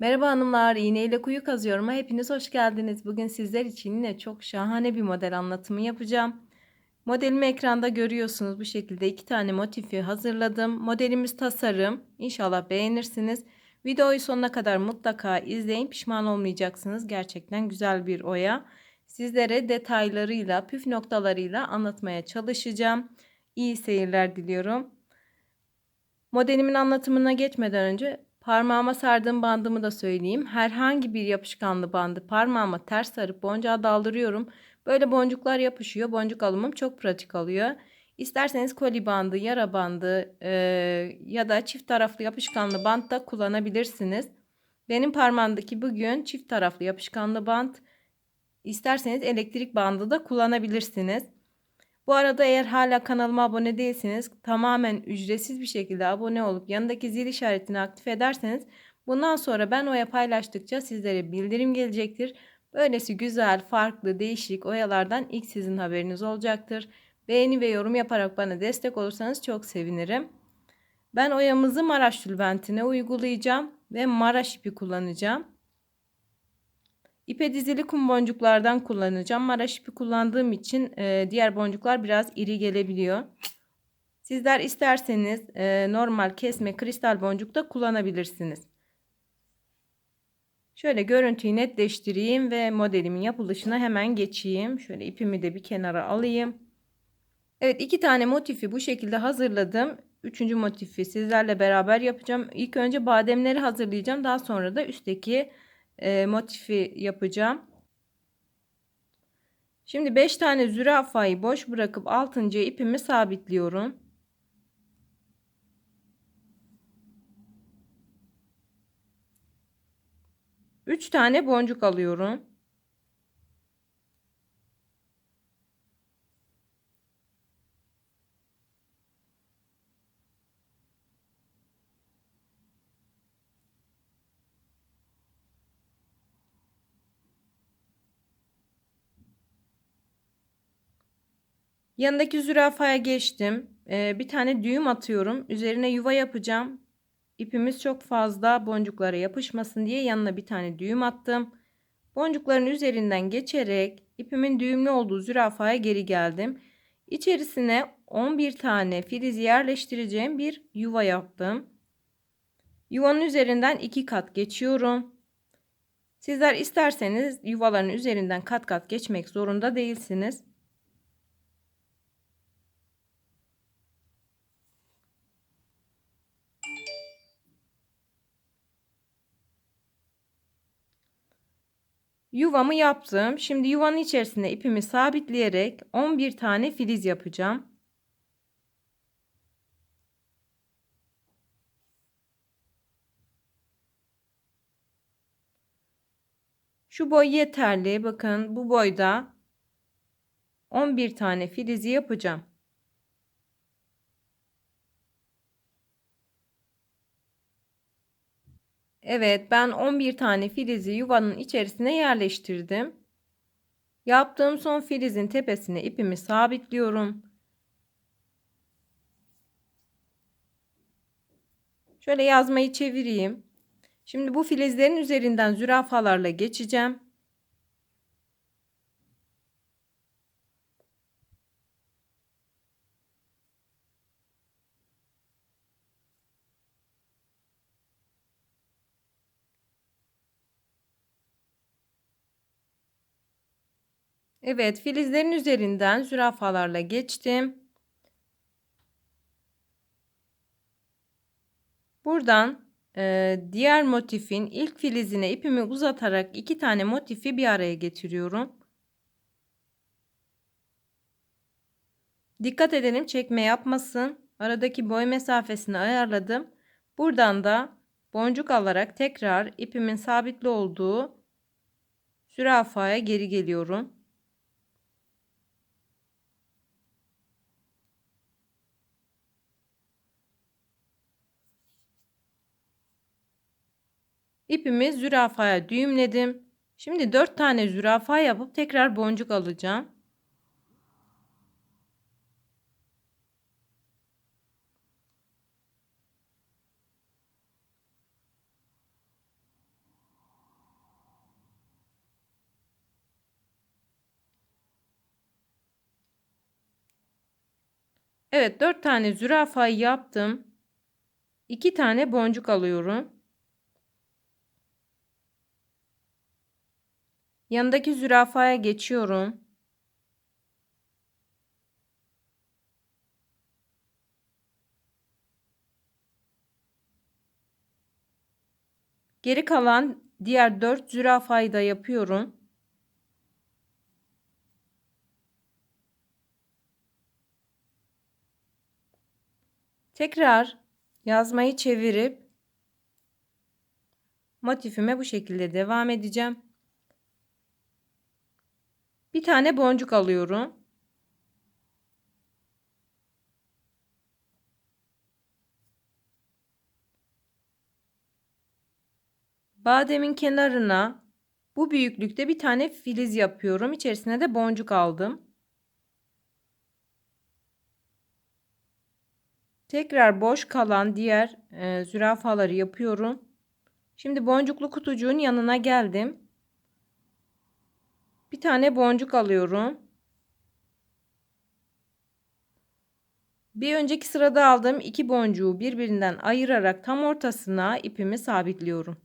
Merhaba hanımlar, iğneyle kuyu kazıyorum. Hepiniz hoş geldiniz. Bugün sizler için yine çok şahane bir model anlatımı yapacağım. Modelimi ekranda görüyorsunuz. Bu şekilde iki tane motifi hazırladım. Modelimiz tasarım. İnşallah beğenirsiniz. Videoyu sonuna kadar mutlaka izleyin. Pişman olmayacaksınız. Gerçekten güzel bir oya. Sizlere detaylarıyla, püf noktalarıyla anlatmaya çalışacağım. İyi seyirler diliyorum. Modelimin anlatımına geçmeden önce Parmağıma sardığım bandımı da söyleyeyim. Herhangi bir yapışkanlı bandı parmağıma ters sarıp boncuğa daldırıyorum. Böyle boncuklar yapışıyor. Boncuk alımım çok pratik oluyor. İsterseniz koli bandı, yara bandı e, ya da çift taraflı yapışkanlı bant da kullanabilirsiniz. Benim parmağımdaki bugün çift taraflı yapışkanlı bant. İsterseniz elektrik bandı da kullanabilirsiniz. Bu arada eğer hala kanalıma abone değilseniz tamamen ücretsiz bir şekilde abone olup yanındaki zil işaretini aktif ederseniz bundan sonra ben oya paylaştıkça sizlere bildirim gelecektir. Böylesi güzel, farklı, değişik oyalardan ilk sizin haberiniz olacaktır. Beğeni ve yorum yaparak bana destek olursanız çok sevinirim. Ben oyamızı Maraş tülbentine uygulayacağım ve Maraş ipi kullanacağım. İpe dizili kum boncuklardan kullanacağım. Maraş ipi kullandığım için e, diğer boncuklar biraz iri gelebiliyor. Sizler isterseniz e, normal kesme kristal boncuk da kullanabilirsiniz. Şöyle görüntüyü netleştireyim ve modelimin yapılışına hemen geçeyim. Şöyle ipimi de bir kenara alayım. Evet iki tane motifi bu şekilde hazırladım. Üçüncü motifi sizlerle beraber yapacağım. İlk önce bademleri hazırlayacağım. Daha sonra da üstteki e, motifi yapacağım. Şimdi 5 tane zürafayı boş bırakıp 6. ipimi sabitliyorum. Üç tane boncuk alıyorum. Yanındaki zürafaya geçtim. Ee, bir tane düğüm atıyorum. Üzerine yuva yapacağım. İpimiz çok fazla boncuklara yapışmasın diye yanına bir tane düğüm attım. Boncukların üzerinden geçerek ipimin düğümlü olduğu zürafaya geri geldim. İçerisine 11 tane filiz yerleştireceğim bir yuva yaptım. Yuvanın üzerinden iki kat geçiyorum. Sizler isterseniz yuvaların üzerinden kat kat geçmek zorunda değilsiniz. Yuvamı yaptım. Şimdi yuvanın içerisine ipimi sabitleyerek 11 tane filiz yapacağım. Şu boy yeterli. Bakın bu boyda 11 tane filizi yapacağım. Evet ben 11 tane filizi yuvanın içerisine yerleştirdim. Yaptığım son filizin tepesine ipimi sabitliyorum. Şöyle yazmayı çevireyim. Şimdi bu filizlerin üzerinden zürafalarla geçeceğim. Evet filizlerin üzerinden zürafalarla geçtim. Buradan e, diğer motifin ilk filizine ipimi uzatarak iki tane motifi bir araya getiriyorum. Dikkat edelim çekme yapmasın. Aradaki boy mesafesini ayarladım. Buradan da boncuk alarak tekrar ipimin sabitli olduğu zürafaya geri geliyorum. İpimi zürafaya düğümledim. Şimdi 4 tane zürafa yapıp tekrar boncuk alacağım. Evet 4 tane zürafa yaptım. 2 tane boncuk alıyorum. Yanındaki zürafaya geçiyorum. Geri kalan diğer 4 zürafayı da yapıyorum. Tekrar yazmayı çevirip motifime bu şekilde devam edeceğim. Bir tane boncuk alıyorum. Bademin kenarına bu büyüklükte bir tane filiz yapıyorum. İçerisine de boncuk aldım. Tekrar boş kalan diğer e, zürafaları yapıyorum. Şimdi boncuklu kutucuğun yanına geldim. Bir tane boncuk alıyorum. Bir önceki sırada aldığım iki boncuğu birbirinden ayırarak tam ortasına ipimi sabitliyorum.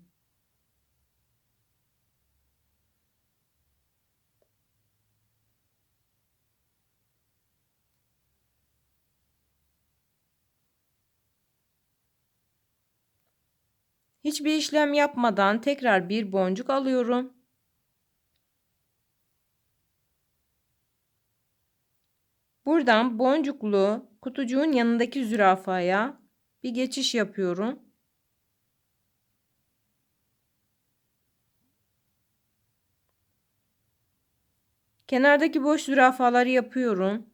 Hiçbir işlem yapmadan tekrar bir boncuk alıyorum. Buradan boncuklu kutucuğun yanındaki zürafaya bir geçiş yapıyorum. Kenardaki boş zürafaları yapıyorum.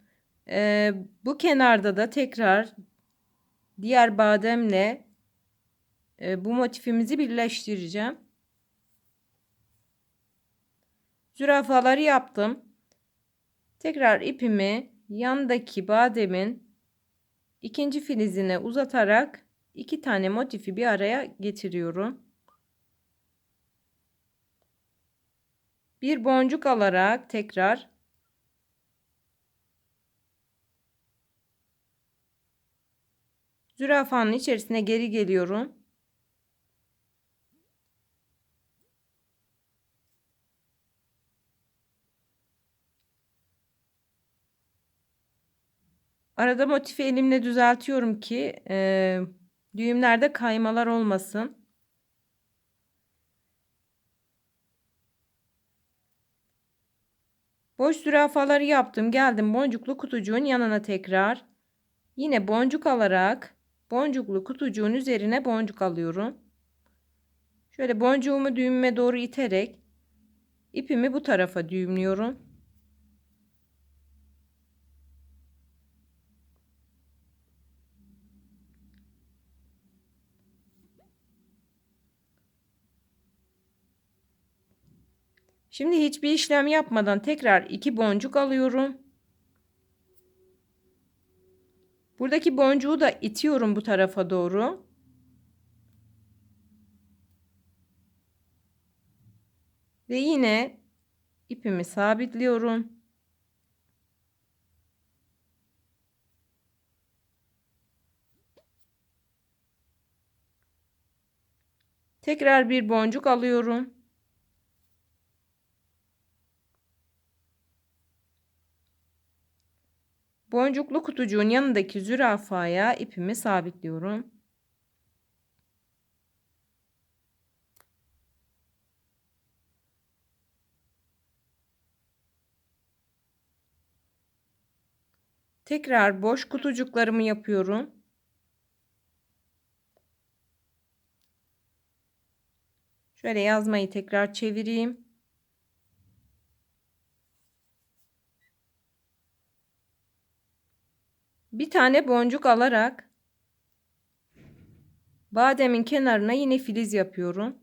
Ee, bu kenarda da tekrar diğer bademle e, bu motifimizi birleştireceğim. Zürafaları yaptım. Tekrar ipimi yandaki bademin ikinci filizine uzatarak iki tane motifi bir araya getiriyorum. Bir boncuk alarak tekrar zürafanın içerisine geri geliyorum. Arada motifi elimle düzeltiyorum ki e, düğümlerde kaymalar olmasın. Boş zürafaları yaptım. Geldim boncuklu kutucuğun yanına tekrar. Yine boncuk alarak boncuklu kutucuğun üzerine boncuk alıyorum. Şöyle boncuğumu düğümüme doğru iterek ipimi bu tarafa düğümlüyorum. Şimdi hiçbir işlem yapmadan tekrar iki boncuk alıyorum. Buradaki boncuğu da itiyorum bu tarafa doğru. Ve yine ipimi sabitliyorum. Tekrar bir boncuk alıyorum. Boncuklu kutucuğun yanındaki zürafaya ipimi sabitliyorum. Tekrar boş kutucuklarımı yapıyorum. Şöyle yazmayı tekrar çevireyim. Bir tane boncuk alarak bademin kenarına yine filiz yapıyorum.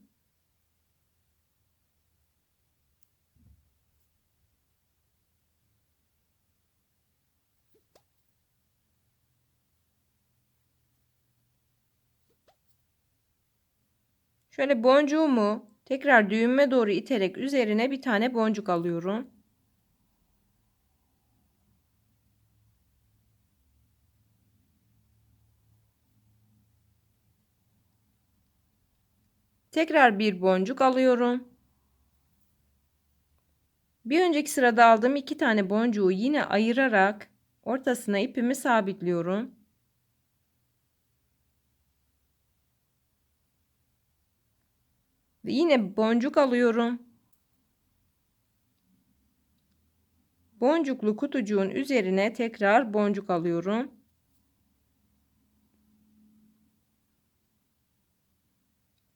Şöyle boncuğumu tekrar düğüme doğru iterek üzerine bir tane boncuk alıyorum. Tekrar bir boncuk alıyorum. Bir önceki sırada aldığım iki tane boncuğu yine ayırarak ortasına ipimi sabitliyorum. Ve yine boncuk alıyorum. Boncuklu kutucuğun üzerine tekrar boncuk alıyorum.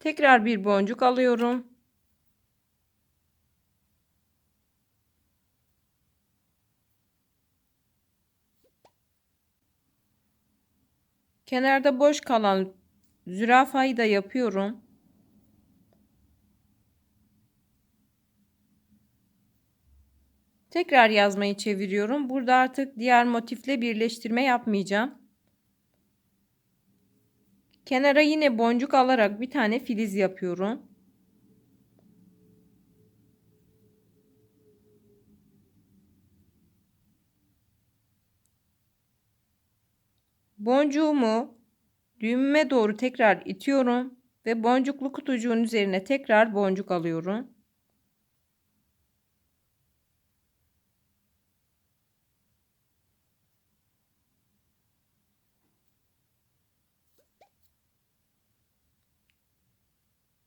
Tekrar bir boncuk alıyorum. Kenarda boş kalan zürafayı da yapıyorum. Tekrar yazmayı çeviriyorum. Burada artık diğer motifle birleştirme yapmayacağım. Kenara yine boncuk alarak bir tane filiz yapıyorum. Boncuğumu düğümüme doğru tekrar itiyorum ve boncuklu kutucuğun üzerine tekrar boncuk alıyorum.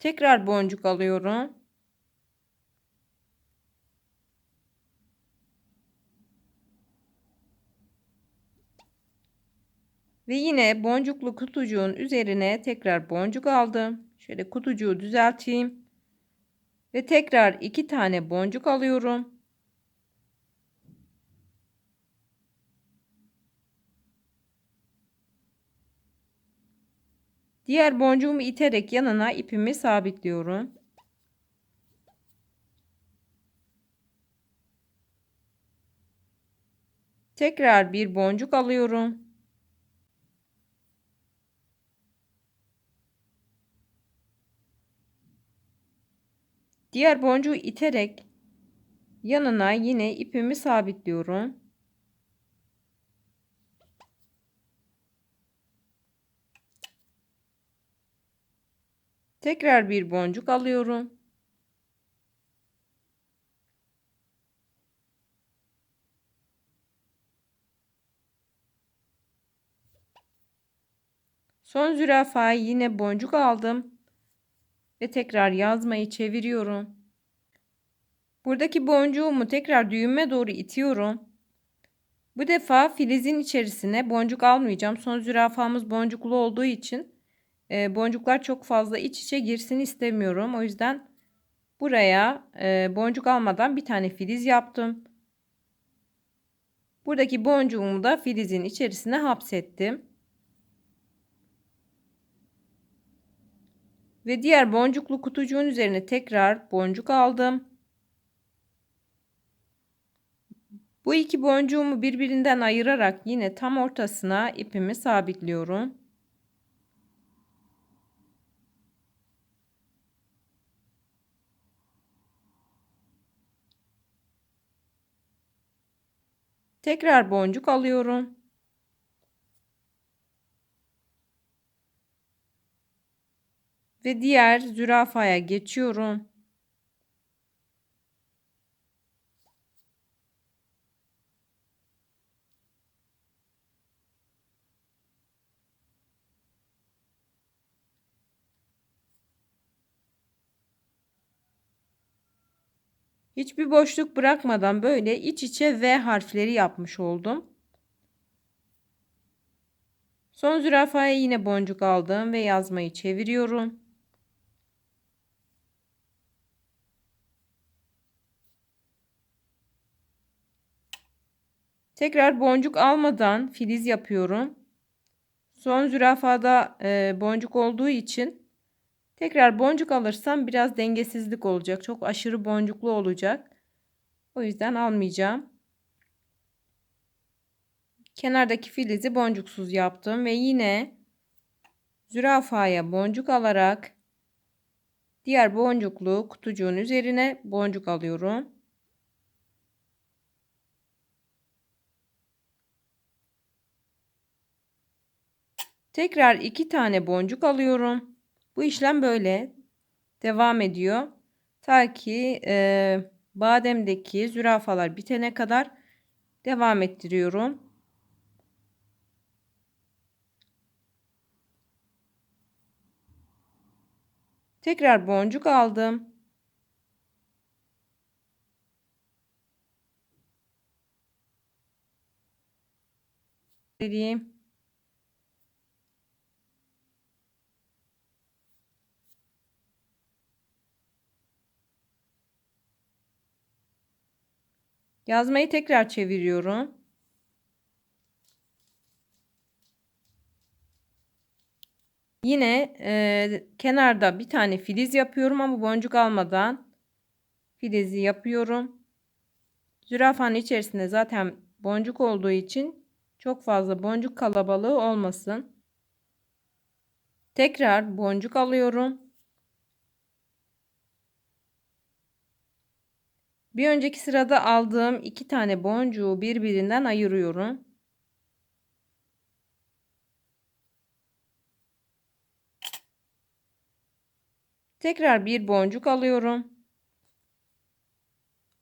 Tekrar boncuk alıyorum. Ve yine boncuklu kutucuğun üzerine tekrar boncuk aldım. Şöyle kutucuğu düzelteyim. Ve tekrar iki tane boncuk alıyorum. Diğer boncuğumu iterek yanına ipimi sabitliyorum. Tekrar bir boncuk alıyorum. Diğer boncuğu iterek yanına yine ipimi sabitliyorum. Tekrar bir boncuk alıyorum. Son zürafayı yine boncuk aldım ve tekrar yazmayı çeviriyorum. Buradaki boncuğumu tekrar düğüme doğru itiyorum. Bu defa filizin içerisine boncuk almayacağım. Son zürafamız boncuklu olduğu için e, boncuklar çok fazla iç içe girsin istemiyorum. O yüzden buraya e, boncuk almadan bir tane filiz yaptım. Buradaki boncuğumu da filizin içerisine hapsettim. Ve diğer boncuklu kutucuğun üzerine tekrar boncuk aldım. Bu iki boncuğumu birbirinden ayırarak yine tam ortasına ipimi sabitliyorum. Tekrar boncuk alıyorum. Ve diğer zürafaya geçiyorum. Hiçbir boşluk bırakmadan böyle iç içe V harfleri yapmış oldum. Son zürafaya yine boncuk aldım ve yazmayı çeviriyorum. Tekrar boncuk almadan filiz yapıyorum. Son zürafada e, boncuk olduğu için Tekrar boncuk alırsam biraz dengesizlik olacak. Çok aşırı boncuklu olacak. O yüzden almayacağım. Kenardaki filizi boncuksuz yaptım ve yine zürafaya boncuk alarak diğer boncuklu kutucuğun üzerine boncuk alıyorum. Tekrar iki tane boncuk alıyorum. Bu işlem böyle. devam ediyor. Ta ki e, bademdeki zürafalar bitene kadar devam ettiriyorum. Tekrar boncuk aldım. Vereyim. Yazmayı tekrar çeviriyorum. Yine e, kenarda bir tane filiz yapıyorum ama boncuk almadan filizi yapıyorum. Zürafanın içerisinde zaten boncuk olduğu için çok fazla boncuk kalabalığı olmasın. Tekrar boncuk alıyorum. Bir önceki sırada aldığım iki tane boncuğu birbirinden ayırıyorum. Tekrar bir boncuk alıyorum.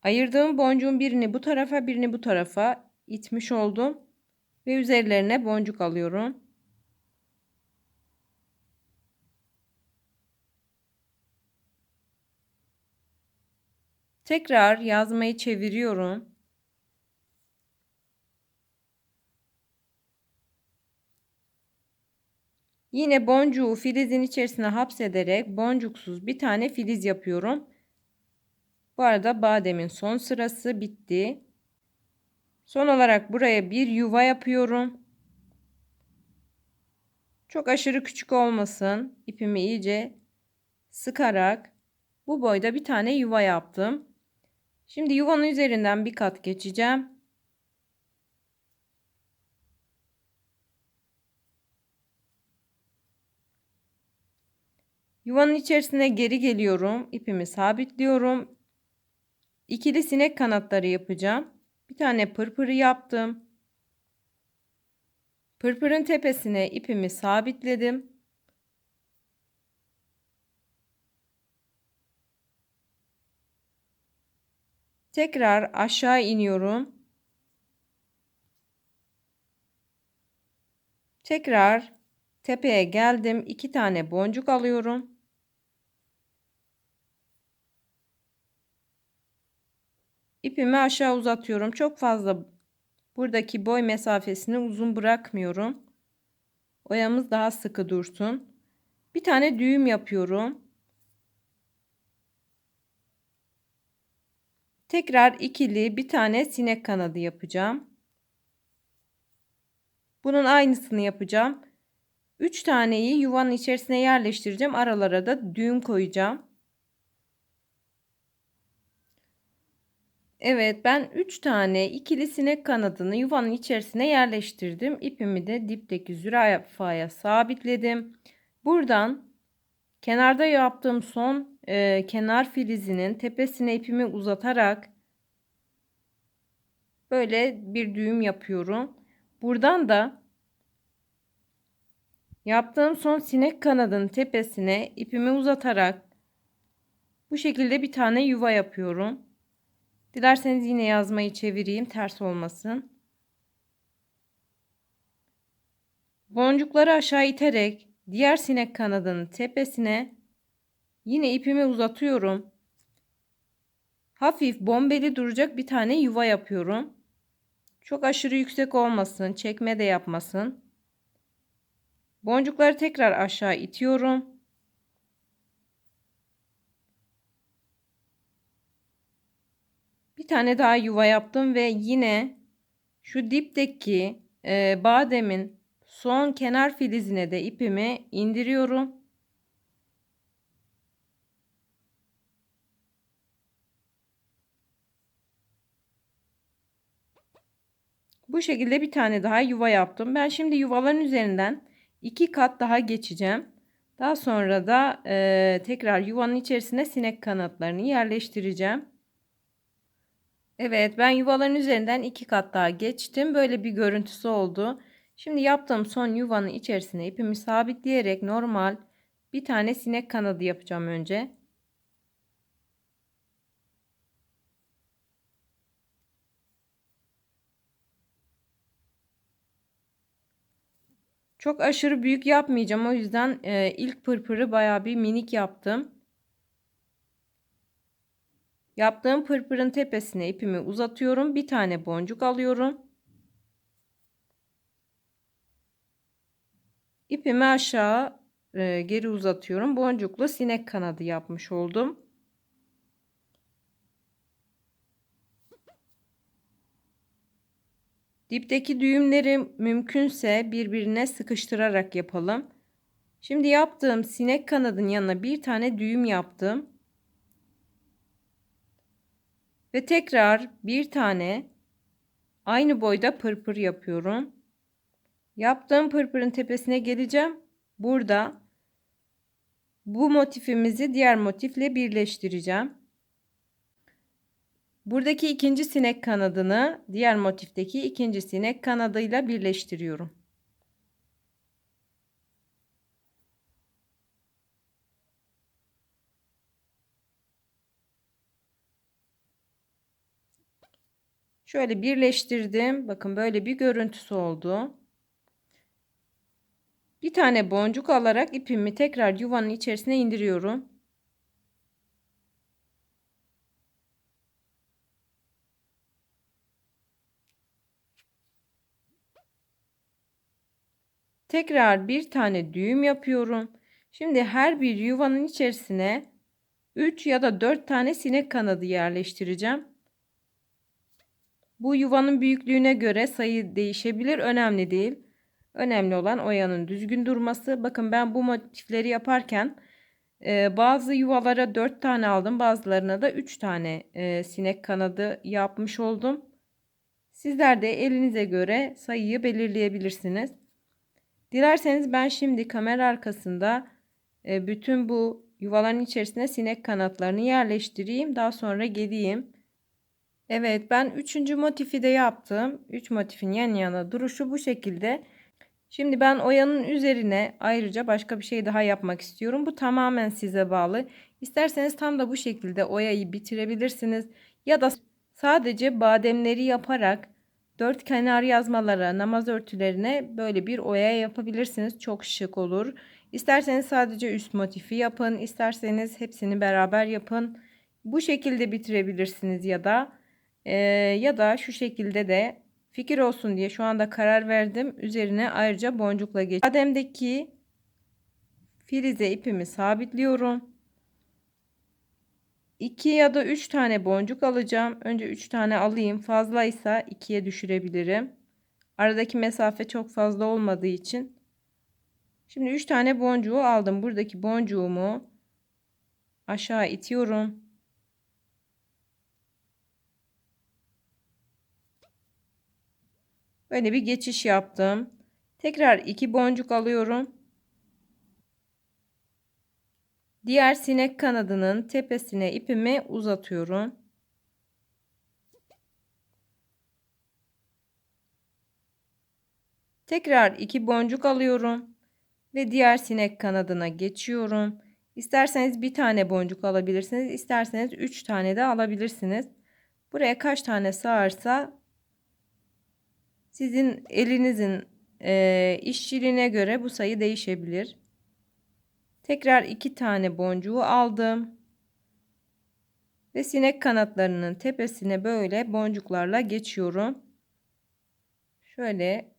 Ayırdığım boncuğun birini bu tarafa birini bu tarafa itmiş oldum. Ve üzerlerine boncuk alıyorum. Tekrar yazmayı çeviriyorum. Yine boncuğu filizin içerisine hapsederek boncuksuz bir tane filiz yapıyorum. Bu arada bademin son sırası bitti. Son olarak buraya bir yuva yapıyorum. Çok aşırı küçük olmasın. İpimi iyice sıkarak bu boyda bir tane yuva yaptım. Şimdi yuvanın üzerinden bir kat geçeceğim. Yuvanın içerisine geri geliyorum. İpimi sabitliyorum. İkili sinek kanatları yapacağım. Bir tane pırpırı yaptım. Pırpırın tepesine ipimi sabitledim. Tekrar aşağı iniyorum. Tekrar tepeye geldim. İki tane boncuk alıyorum. İpimi aşağı uzatıyorum. Çok fazla buradaki boy mesafesini uzun bırakmıyorum. Oyamız daha sıkı dursun. Bir tane düğüm yapıyorum. Tekrar ikili bir tane sinek kanadı yapacağım. Bunun aynısını yapacağım. 3 taneyi yuvanın içerisine yerleştireceğim. Aralara da düğüm koyacağım. Evet ben 3 tane ikili sinek kanadını yuvanın içerisine yerleştirdim. İpimi de dipteki zürafaya sabitledim. Buradan kenarda yaptığım son e, kenar filizinin tepesine ipimi uzatarak böyle bir düğüm yapıyorum. Buradan da yaptığım son sinek kanadının tepesine ipimi uzatarak bu şekilde bir tane yuva yapıyorum. Dilerseniz yine yazmayı çevireyim ters olmasın. Boncukları aşağı iterek diğer sinek kanadının tepesine yine ipimi uzatıyorum. Hafif bombeli duracak bir tane yuva yapıyorum. Çok aşırı yüksek olmasın, çekme de yapmasın. Boncukları tekrar aşağı itiyorum. Bir tane daha yuva yaptım ve yine şu dipteki e, bademin son kenar filizine de ipimi indiriyorum. Bu şekilde bir tane daha yuva yaptım. Ben şimdi yuvaların üzerinden iki kat daha geçeceğim. Daha sonra da e, tekrar yuvanın içerisine sinek kanatlarını yerleştireceğim. Evet ben yuvaların üzerinden iki kat daha geçtim. Böyle bir görüntüsü oldu. Şimdi yaptığım son yuvanın içerisine ipimi sabitleyerek normal bir tane sinek kanadı yapacağım önce. Çok aşırı büyük yapmayacağım. O yüzden e, ilk pırpırı baya bir minik yaptım. Yaptığım pırpırın tepesine ipimi uzatıyorum. Bir tane boncuk alıyorum. İpimi aşağı e, geri uzatıyorum. Boncuklu sinek kanadı yapmış oldum. Dipteki düğümleri mümkünse birbirine sıkıştırarak yapalım. Şimdi yaptığım sinek kanadın yanına bir tane düğüm yaptım. Ve tekrar bir tane aynı boyda pırpır yapıyorum. Yaptığım pırpırın tepesine geleceğim. Burada bu motifimizi diğer motifle birleştireceğim. Buradaki ikinci sinek kanadını diğer motifteki ikinci sinek kanadıyla birleştiriyorum. Şöyle birleştirdim. Bakın böyle bir görüntüsü oldu. Bir tane boncuk alarak ipimi tekrar yuvanın içerisine indiriyorum. Tekrar bir tane düğüm yapıyorum. Şimdi her bir yuvanın içerisine 3 ya da 4 tane sinek kanadı yerleştireceğim. Bu yuvanın büyüklüğüne göre sayı değişebilir. Önemli değil. Önemli olan oyanın düzgün durması. Bakın ben bu motifleri yaparken e, bazı yuvalara 4 tane aldım. Bazılarına da 3 tane e, sinek kanadı yapmış oldum. Sizler de elinize göre sayıyı belirleyebilirsiniz. Dilerseniz ben şimdi kamera arkasında e, bütün bu yuvaların içerisine sinek kanatlarını yerleştireyim. Daha sonra geleyim. Evet ben üçüncü motifi de yaptım. Üç motifin yan yana duruşu bu şekilde. Şimdi ben oyanın üzerine ayrıca başka bir şey daha yapmak istiyorum. Bu tamamen size bağlı. İsterseniz tam da bu şekilde oyayı bitirebilirsiniz. Ya da sadece bademleri yaparak dört kenar yazmalara, namaz örtülerine böyle bir oya yapabilirsiniz. Çok şık olur. İsterseniz sadece üst motifi yapın. isterseniz hepsini beraber yapın. Bu şekilde bitirebilirsiniz ya da e, ya da şu şekilde de fikir olsun diye şu anda karar verdim. Üzerine ayrıca boncukla geç. Bademdeki filize ipimi sabitliyorum. 2 ya da 3 tane boncuk alacağım. Önce 3 tane alayım. Fazlaysa 2'ye düşürebilirim. Aradaki mesafe çok fazla olmadığı için. Şimdi 3 tane boncuğu aldım. Buradaki boncuğumu aşağı itiyorum. Böyle bir geçiş yaptım. Tekrar 2 boncuk alıyorum. Diğer sinek kanadının tepesine ipimi uzatıyorum. Tekrar iki boncuk alıyorum ve diğer sinek kanadına geçiyorum. İsterseniz bir tane boncuk alabilirsiniz, isterseniz üç tane de alabilirsiniz. Buraya kaç tane sığarsa sizin elinizin e, işçiliğine göre bu sayı değişebilir. Tekrar iki tane boncuğu aldım. Ve sinek kanatlarının tepesine böyle boncuklarla geçiyorum. Şöyle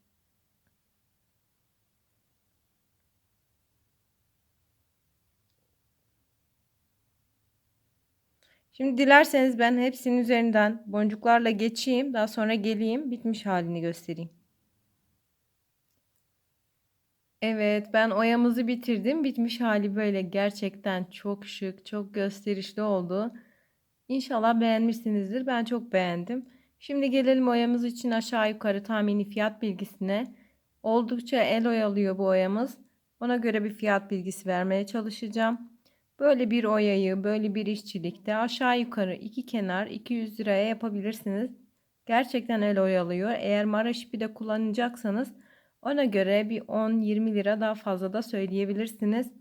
Şimdi dilerseniz ben hepsinin üzerinden boncuklarla geçeyim. Daha sonra geleyim bitmiş halini göstereyim. Evet ben oyamızı bitirdim. Bitmiş hali böyle gerçekten çok şık, çok gösterişli oldu. İnşallah beğenmişsinizdir. Ben çok beğendim. Şimdi gelelim oyamız için aşağı yukarı tahmini fiyat bilgisine. Oldukça el oyalıyor bu oyamız. Ona göre bir fiyat bilgisi vermeye çalışacağım. Böyle bir oyayı, böyle bir işçilikte aşağı yukarı iki kenar 200 liraya yapabilirsiniz. Gerçekten el oyalıyor. Eğer maraş ipi de kullanacaksanız ona göre bir 10-20 lira daha fazla da söyleyebilirsiniz.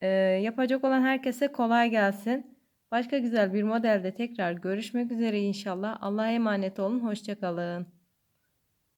Ee, yapacak olan herkese kolay gelsin. Başka güzel bir modelde tekrar görüşmek üzere inşallah. Allah'a emanet olun. Hoşçakalın.